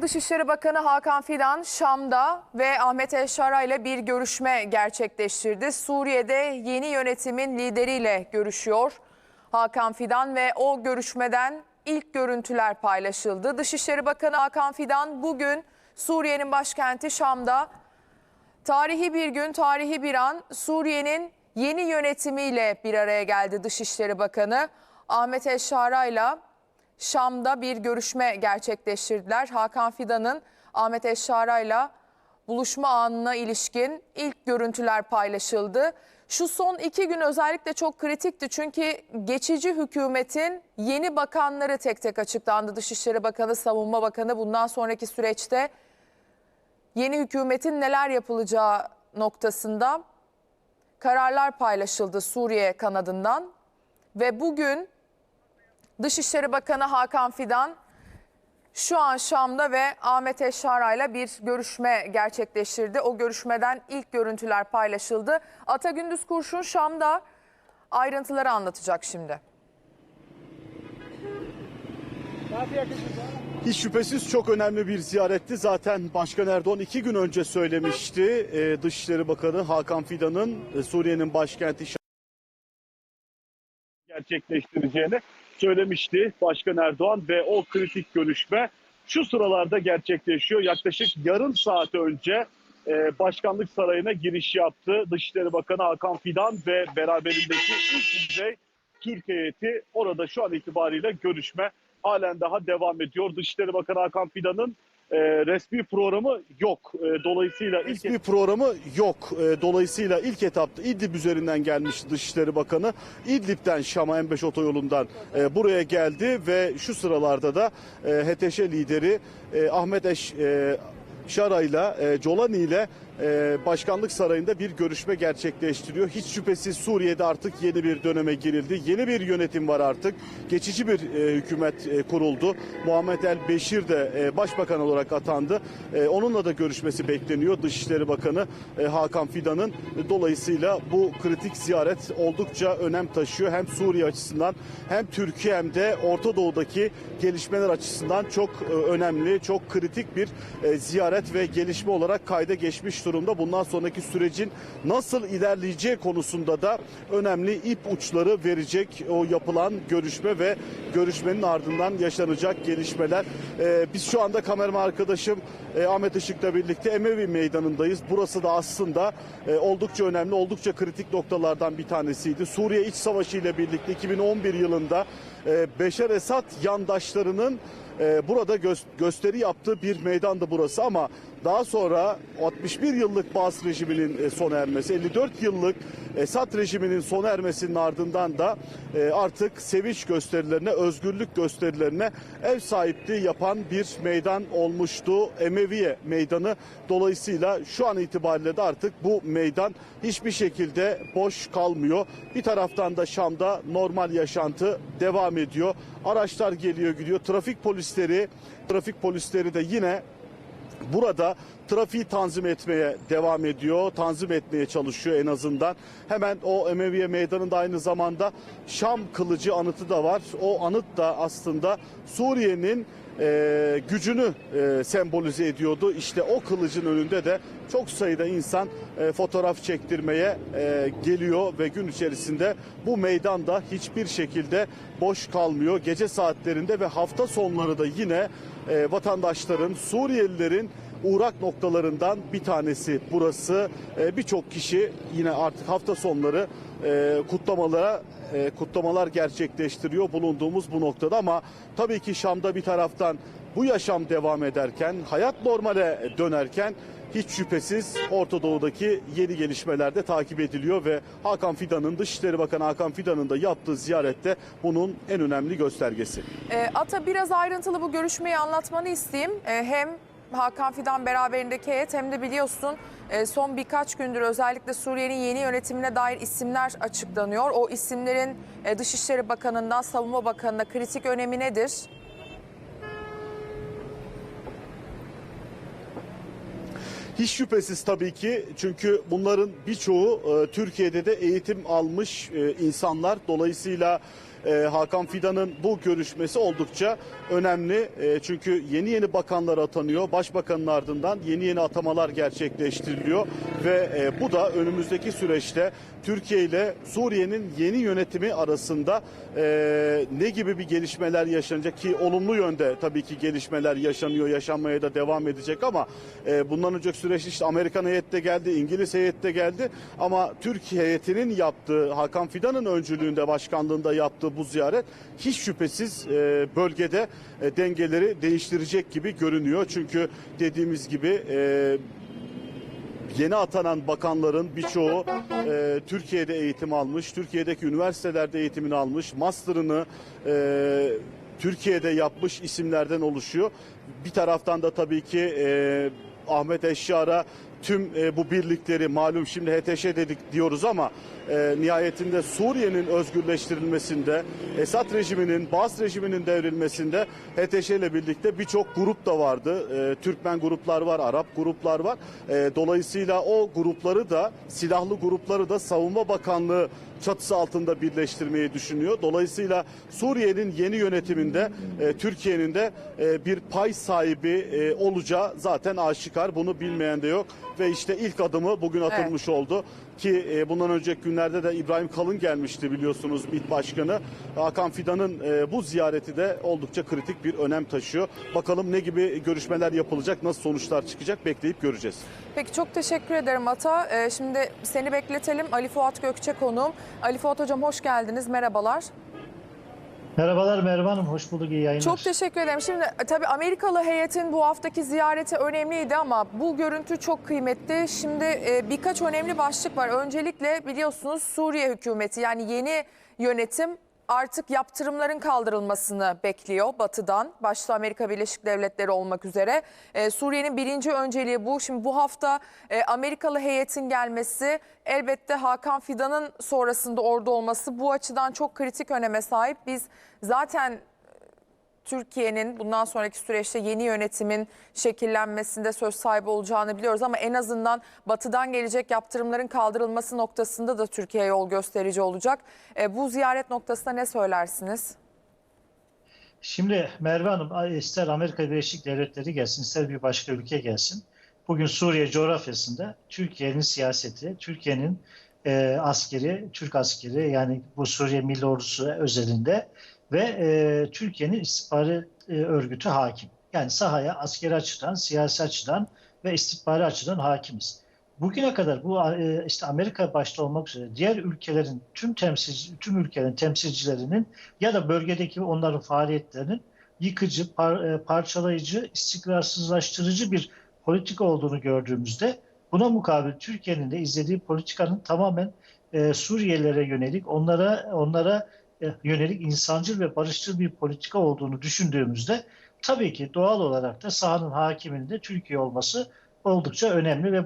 Dışişleri Bakanı Hakan Fidan Şam'da ve Ahmet Eşara ile bir görüşme gerçekleştirdi. Suriye'de yeni yönetimin lideriyle görüşüyor Hakan Fidan ve o görüşmeden ilk görüntüler paylaşıldı. Dışişleri Bakanı Hakan Fidan bugün Suriye'nin başkenti Şam'da tarihi bir gün, tarihi bir an Suriye'nin yeni yönetimiyle bir araya geldi Dışişleri Bakanı. Ahmet Eşara ile Şam'da bir görüşme gerçekleştirdiler. Hakan Fidan'ın Ahmet Eşara ile buluşma anına ilişkin ilk görüntüler paylaşıldı. Şu son iki gün özellikle çok kritikti çünkü geçici hükümetin yeni bakanları tek tek açıklandı. Dışişleri Bakanı, Savunma Bakanı bundan sonraki süreçte yeni hükümetin neler yapılacağı noktasında kararlar paylaşıldı Suriye kanadından ve bugün Dışişleri Bakanı Hakan Fidan şu an Şam'da ve Ahmet Eşara ile bir görüşme gerçekleştirdi. O görüşmeden ilk görüntüler paylaşıldı. Ata Gündüz Kurşun Şam'da ayrıntıları anlatacak şimdi. Hiç şüphesiz çok önemli bir ziyaretti. Zaten Başkan Erdoğan iki gün önce söylemişti. Ee, Dışişleri Bakanı Hakan Fidan'ın e, Suriye'nin başkenti Şam- gerçekleştireceğini söylemişti Başkan Erdoğan ve o kritik görüşme şu sıralarda gerçekleşiyor. Yaklaşık yarım saat önce e, Başkanlık Sarayı'na giriş yaptı. Dışişleri Bakanı Hakan Fidan ve beraberindeki ilk düzey Türk heyeti orada şu an itibariyle görüşme halen daha devam ediyor. Dışişleri Bakanı Hakan Fidan'ın e, resmi programı yok. E, dolayısıyla ilk resmi programı yok. E, dolayısıyla ilk etapta İdlib üzerinden gelmişti Dışişleri Bakanı. İdlib'den Şam'a M5 otoyolundan e, buraya geldi ve şu sıralarda da e, HTŞ lideri e, Ahmet Eş e, Şara ile e, Colani ile e, Başkanlık Sarayı'nda bir görüşme gerçekleştiriyor. Hiç şüphesiz Suriye'de artık yeni bir döneme girildi. Yeni bir yönetim var artık. Geçici bir e, hükümet e, kuruldu. Muhammed El Beşir de e, başbakan olarak atandı. Onunla da görüşmesi bekleniyor. Dışişleri Bakanı Hakan Fidan'ın. Dolayısıyla bu kritik ziyaret oldukça önem taşıyor. Hem Suriye açısından hem Türkiye hem de Orta Doğu'daki gelişmeler açısından çok önemli, çok kritik bir ziyaret ve gelişme olarak kayda geçmiş durumda. Bundan sonraki sürecin nasıl ilerleyeceği konusunda da önemli ip uçları verecek o yapılan görüşme ve görüşmenin ardından yaşanacak gelişmeler. E, biz şu anda kameraman arkadaşım e, Ahmet Işık'la birlikte Emevi Meydanı'ndayız. Burası da aslında e, oldukça önemli, oldukça kritik noktalardan bir tanesiydi. Suriye İç Savaşı ile birlikte 2011 yılında e, Beşar Esad yandaşlarının e, burada gö- gösteri yaptığı bir meydandı burası ama daha sonra 61 yıllık Baas rejiminin e, sona ermesi, 54 yıllık Esad rejiminin sona ermesinin ardından da e, artık sevinç gösterilerine, özgürlük gösterilerine ev sahipliği yapan bir meydan olmuştu. Emeviye meydanı. Dolayısıyla şu an itibariyle de artık bu meydan hiçbir şekilde boş kalmıyor. Bir taraftan da Şam'da normal yaşantı devam ediyor. Araçlar geliyor gidiyor. Trafik polisleri, trafik polisleri de yine burada trafiği tanzim etmeye devam ediyor. Tanzim etmeye çalışıyor en azından. Hemen o Emeviye Meydanı'nda aynı zamanda Şam kılıcı anıtı da var. O anıt da aslında Suriye'nin e, gücünü e, sembolize ediyordu. İşte o kılıcın önünde de çok sayıda insan e, fotoğraf çektirmeye e, geliyor ve gün içerisinde bu meydanda hiçbir şekilde boş kalmıyor. Gece saatlerinde ve hafta sonları da yine e, vatandaşların, Suriyelilerin uğrak noktalarından bir tanesi burası. E, Birçok kişi yine artık hafta sonları e, kutlamalara e, kutlamalar gerçekleştiriyor bulunduğumuz bu noktada ama tabii ki Şam'da bir taraftan bu yaşam devam ederken, hayat normale dönerken hiç şüphesiz Orta Doğu'daki yeni gelişmeler de takip ediliyor ve Hakan Fidan'ın Dışişleri Bakanı Hakan Fidan'ın da yaptığı ziyarette bunun en önemli göstergesi. Ee, Ata biraz ayrıntılı bu görüşmeyi anlatmanı isteyeyim. Ee, hem Hakan Fidan beraberindeki heyet hem de biliyorsun e, son birkaç gündür özellikle Suriye'nin yeni yönetimine dair isimler açıklanıyor. O isimlerin e, Dışişleri Bakanı'ndan Savunma Bakanı'na kritik önemi nedir? Hiç şüphesiz tabii ki çünkü bunların birçoğu e, Türkiye'de de eğitim almış insanlar. Dolayısıyla e, Hakan Fidan'ın bu görüşmesi oldukça önemli. E, çünkü yeni yeni bakanlar atanıyor. Başbakanın ardından yeni yeni atamalar gerçekleştiriliyor ve e, bu da önümüzdeki süreçte Türkiye ile Suriye'nin yeni yönetimi arasında e, ne gibi bir gelişmeler yaşanacak ki olumlu yönde tabii ki gelişmeler yaşanıyor, yaşanmaya da devam edecek ama e, bundan önceki süreçte işte Amerikan heyette geldi, İngiliz heyette geldi ama Türkiye heyetinin yaptığı, Hakan Fidan'ın öncülüğünde, başkanlığında yaptığı bu ziyaret hiç şüphesiz e, bölgede e, dengeleri değiştirecek gibi görünüyor. Çünkü dediğimiz gibi e, yeni atanan bakanların birçoğu e, Türkiye'de eğitim almış, Türkiye'deki üniversitelerde eğitimini almış, master'ını e, Türkiye'de yapmış isimlerden oluşuyor. Bir taraftan da tabii ki e, Ahmet Eşşar'a tüm e, bu birlikleri malum şimdi HTŞ dedik diyoruz ama e, nihayetinde Suriye'nin özgürleştirilmesinde, Esad rejiminin, Bas rejiminin devrilmesinde HTŞ ile birlikte birçok grup da vardı. E, Türkmen gruplar var, Arap gruplar var. E, dolayısıyla o grupları da, silahlı grupları da Savunma Bakanlığı çatısı altında birleştirmeyi düşünüyor. Dolayısıyla Suriye'nin yeni yönetiminde e, Türkiye'nin de e, bir pay sahibi e, olacağı zaten aşikar. Bunu bilmeyen de yok ve işte ilk adımı bugün atılmış oldu ki e, bundan önceki günlerde de İbrahim Kalın gelmişti biliyorsunuz MİT Başkanı. Hakan Fidan'ın e, bu ziyareti de oldukça kritik bir önem taşıyor. Bakalım ne gibi görüşmeler yapılacak, nasıl sonuçlar çıkacak bekleyip göreceğiz. Peki çok teşekkür ederim Ata. Ee, şimdi seni bekletelim. Ali Fuat Gökçe konuğum. Ali Fuat Hocam hoş geldiniz. Merhabalar. Merhabalar Merve Hanım, hoş bulduk, iyi yayınlar. Çok teşekkür ederim. Şimdi e, tabii Amerikalı heyetin bu haftaki ziyareti önemliydi ama bu görüntü çok kıymetli. Şimdi e, birkaç önemli başlık var. Öncelikle biliyorsunuz Suriye hükümeti yani yeni yönetim artık yaptırımların kaldırılmasını bekliyor batıdan. Başta Amerika Birleşik Devletleri olmak üzere. E, Suriye'nin birinci önceliği bu. Şimdi bu hafta e, Amerikalı heyetin gelmesi elbette Hakan Fidan'ın sonrasında orada olması bu açıdan çok kritik öneme sahip. Biz zaten Türkiye'nin bundan sonraki süreçte yeni yönetimin şekillenmesinde söz sahibi olacağını biliyoruz ama en azından batıdan gelecek yaptırımların kaldırılması noktasında da Türkiye yol gösterici olacak. E, bu ziyaret noktasında ne söylersiniz? Şimdi Merve Hanım, ister Amerika Birleşik Devletleri gelsin, ister bir başka ülke gelsin. Bugün Suriye coğrafyasında Türkiye'nin siyaseti, Türkiye'nin e, askeri, Türk askeri yani bu Suriye Milli Ordusu özelinde ve e, Türkiye'nin istihbari e, örgütü hakim. Yani sahaya askeri açıdan, siyasi açıdan ve istihbari açıdan hakimiz. Bugüne kadar bu e, işte Amerika başta olmak üzere diğer ülkelerin tüm temsil tüm ülkelerin temsilcilerinin ya da bölgedeki onların faaliyetlerinin yıkıcı, par, e, parçalayıcı, istikrarsızlaştırıcı bir politika olduğunu gördüğümüzde buna mukabil Türkiye'nin de izlediği politikanın tamamen e, Suriyelilere yönelik, onlara onlara yönelik insancıl ve barışçıl bir politika olduğunu düşündüğümüzde tabii ki doğal olarak da sahanın hakiminin de Türkiye olması oldukça önemli ve